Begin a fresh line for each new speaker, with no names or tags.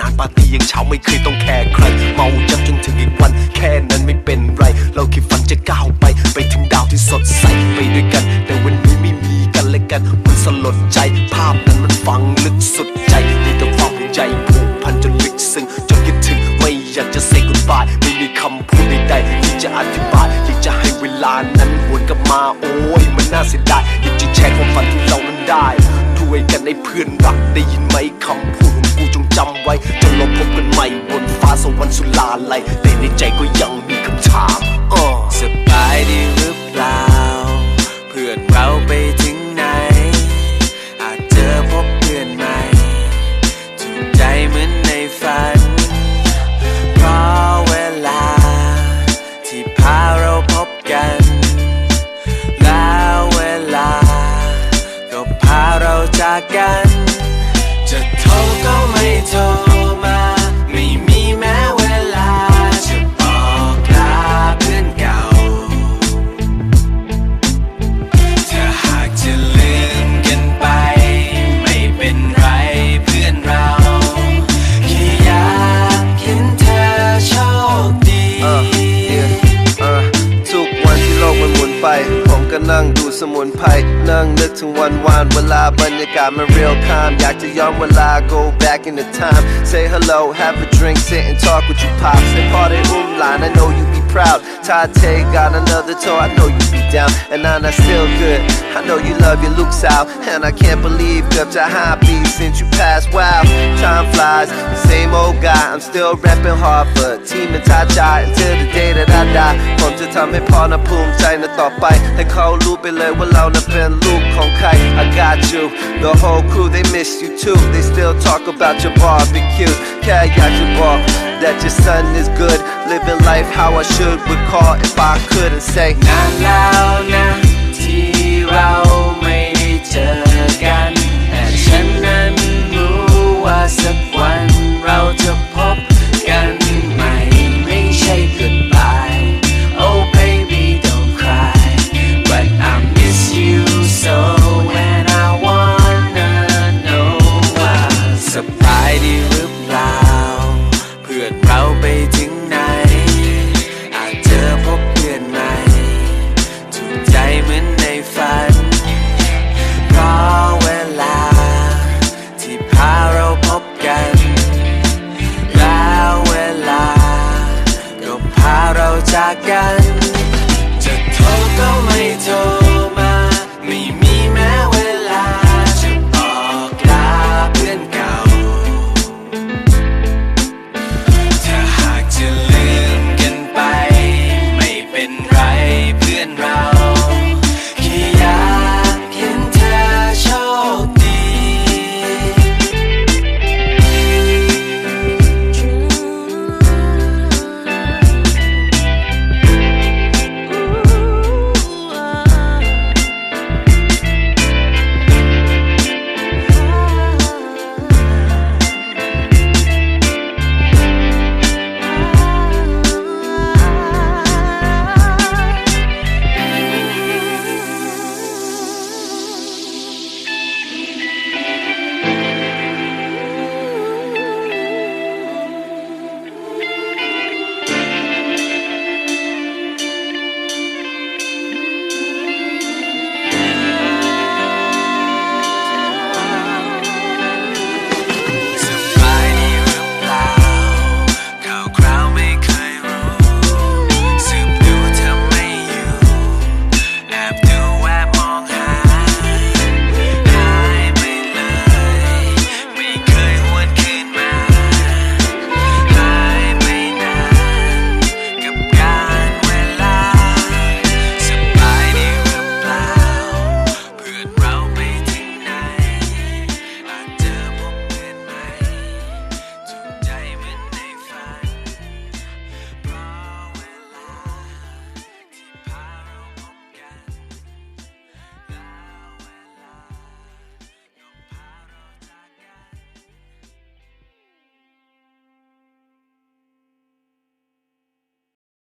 นานปาร์
ตี้ยังเช้าไม่เคยต้องแคร์ใคร เมาจับจนถึงอีกวัน แค่นั้นไม่เป็นไร เราแค่ฝันจะก้าวไป ไปถึงดาวที่สดใสไปด้วยกัน แต่วันนี้ไม่มีกันและกันมันสลดใจ ภาพนั้นมันฝังลึกสุดใจมีแต่ความห่วงใยผูกพันจนลึกซึ้งจนคิดถึงไม่อยากจะ say goodbye ไม่มีคำพูดใดๆที่จะอธิบายอยากจะให้เวลานั้นวนกลับมาโอ้ยมันน่าเสียดายอยากจะแชร์ความฝันที่เรานั้นได้ด้วยกันในเพื่อนรักได้ยินไหมคำพูด เราพบกันใหม่บนฟ้าสวรรค์สุลาลัยแต่ในใจก็ยังมีคำถามอ้อ
สบายดีหรือเปล่า เพื่อนเราไปถึงไหน อาจเจอพบเพื่อนใหม่ถูกใจเหมือนในฝัน เพราะเวลา ที่พาเราพบกัน แล้วเวลา ก็พาเราจากกัน จะโทรก็ไม่โทร
สมุนไพรนั่งนึกถึงวันวานเวลาบรรยากาศมัน real time อยากจะย้อนเวลา go back in the time say hello have a drink sit and talk with you pops and party umline I know you be proud Tate got another toe I know you be down and Nana still good I know you love your looks out and I can't believe เกือบจะ5ปี since you passed wow time flies the same old guy I'm still rapping hard for ทีมเป็นท้าชาย until the day that I die ผมจะทำให้พ่อนะภูมิใจนะต่อไป ให้เขารู้ไปเลยว่าเรานะเป็นลูกของใคร I got you the whole crew they miss you too they still talk about your barbecue แค่อยากจะบอก that your son is good living life how I should could, recall if I couldn't say.
I got